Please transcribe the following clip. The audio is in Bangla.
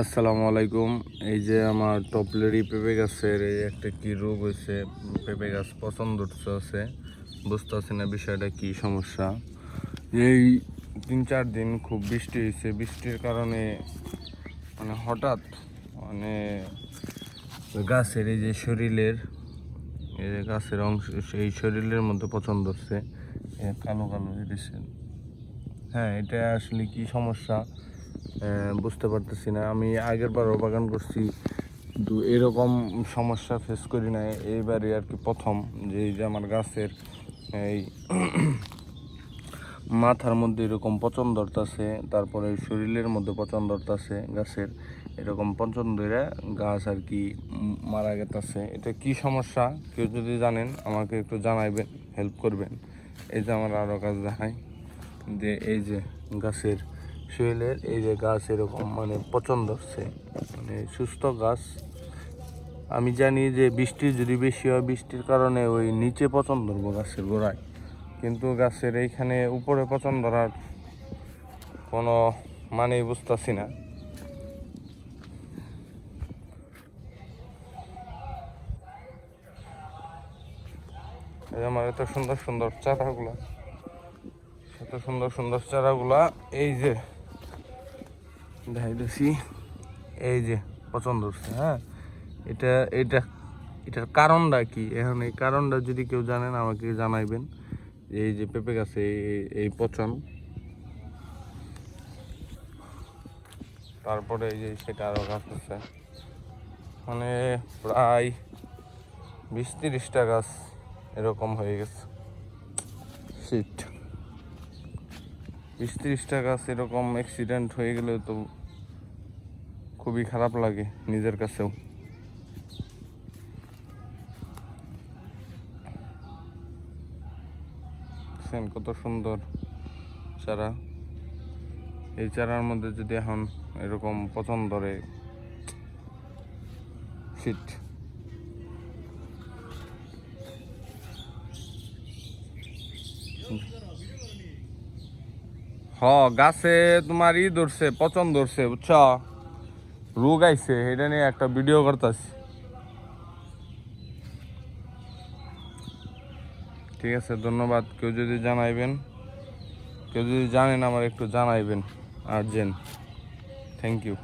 আসসালামু আলাইকুম। এই যে আমার টপলেরি পেঁপে গাছের এই একটা কি রোগ হয়েছে পেঁপে গাছ পছন্দ আছে। বুঝতে পারছি না বিষয়টা কি সমস্যা। এই তিন চার দিন খুব বৃষ্টি হয়েছে বৃষ্টির কারণে মানে হঠাৎ মানে গাছের এই যে শরীরের, এই যে গাছের অংশ সেই শরীরের মধ্যে পছন্দ হচ্ছে কালো কালো হ্যাঁ এটা আসলে কি সমস্যা? বুঝতে পারতেছি না। আমি আগের বারও বাগান করছি, কিন্তু এরকম সমস্যা ফেস করি না এইবারই আর কি প্রথম যে এই যে আমার গাছের এই মাথার মধ্যে এরকম পছন্দ আছে, তারপরে শরীরের মধ্যে পছন্দ আছে, গাছের এরকম পছন্দ গাছ আর কি মারা গেতেছে। এটা কি সমস্যা? কেউ যদি জানেন, আমাকে একটু জানাইবেন হেল্প করবেন। এই যে আমার আরও গাছ দেখায় যে এই যে গাছের শরীরের এই যে গাছ এরকম মানে পছন্দ হচ্ছে মানে সুস্থ গাছ। আমি জানি যে বৃষ্টি যদি বেশি হয়, বৃষ্টির কারণে ওই নিচে পছন্দ ধরবো গাছের গোড়ায়। কিন্তু গাছের এইখানে উপরে পছন্দ ধরার কোনো মানেই বুঝতেছি না। আমার এত সুন্দর সুন্দর চারাগুলা, এত সুন্দর সুন্দর চারাগুলা, এই যে দেখাইতেছি এই যে, পছন্দ হচ্ছে হ্যাঁ? এটা এটা, এটার কারণটা কি? এখন এই কারণটা যদি কেউ জানেন, আমাকে জানাইবেন। এই যে পেঁপে গাছে এই- পচন। তারপরে এই যে সেটা আরও গাছ আছে। মানে প্রায় বিশ তিরিশটা গাছ এরকম হয়ে গেছে। সিট বিশ তিরিশটা গাছ এরকম অ্যাক্সিডেন্ট হয়ে গেলে তো খুবই খারাপ লাগে নিজের কাছেও। কত সুন্দর চারা। এই চারার মধ্যে যদি এখন এরকম পছন্দ শীত হ, গাছে তোমার ই ধরছে, পচন ধরছে, বুঝছ? রোগ আইছে এটা নিয়ে একটা ভিডিও করতেছি। ঠিক আছে, ধন্যবাদ। কেউ যদি জানাইবেন, কেউ যদি জানেন, আমার একটু জানাইবেন আর্জেন্ট থ্যাংক ইউ